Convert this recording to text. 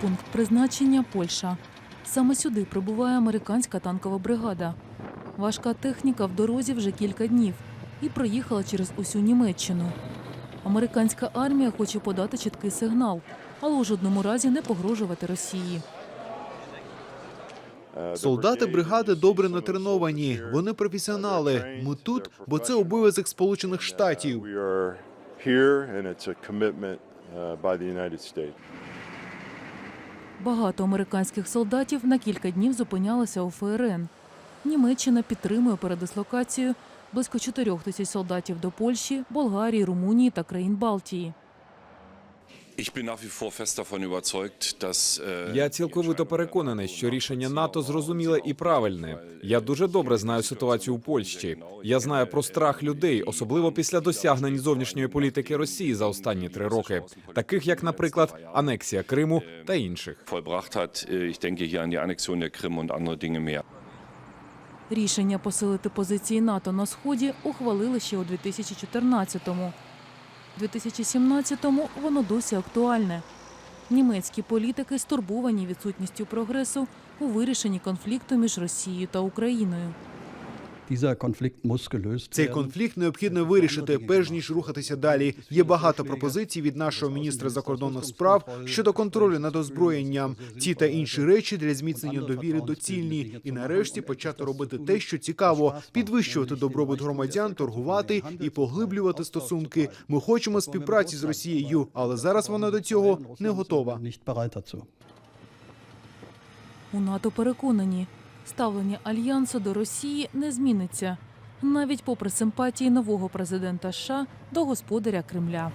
Пункт призначення Польща. Саме сюди прибуває американська танкова бригада. Важка техніка в дорозі вже кілька днів і проїхала через усю Німеччину. Американська армія хоче подати чіткий сигнал, але у жодному разі не погрожувати Росії. Солдати бригади добре натреновані. Вони професіонали. Ми тут, бо це обов'язок Сполучених Штатів. Багато американських солдатів на кілька днів зупинялися у ФРН. Німеччина підтримує передислокацію близько 4 тисяч солдатів до Польщі, Болгарії, Румунії та країн Балтії. Я цілковито переконаний, що рішення НАТО зрозуміле і правильне. Я дуже добре знаю ситуацію у Польщі. Я знаю про страх людей, особливо після досягнень зовнішньої політики Росії за останні три роки, таких як, наприклад, анексія Криму та інших. Äh. Рішення посилити позиції НАТО на сході ухвалили ще у 2014-му. У 2017-му воно досі актуальне. Німецькі політики стурбовані відсутністю прогресу у вирішенні конфлікту між Росією та Україною. Цей werden. конфлікт необхідно вирішити, перш ніж рухатися далі. Є багато пропозицій від нашого міністра закордонних справ щодо контролю над озброєнням. Ці та інші речі для зміцнення довіри доцільні. І нарешті почати робити те, що цікаво: підвищувати добробут громадян, торгувати і поглиблювати стосунки. Ми хочемо співпраці з Росією, але зараз вона до цього не готова. У НАТО переконані, ставлення альянсу до Росії не зміниться, навіть попри симпатії нового президента США до господаря Кремля.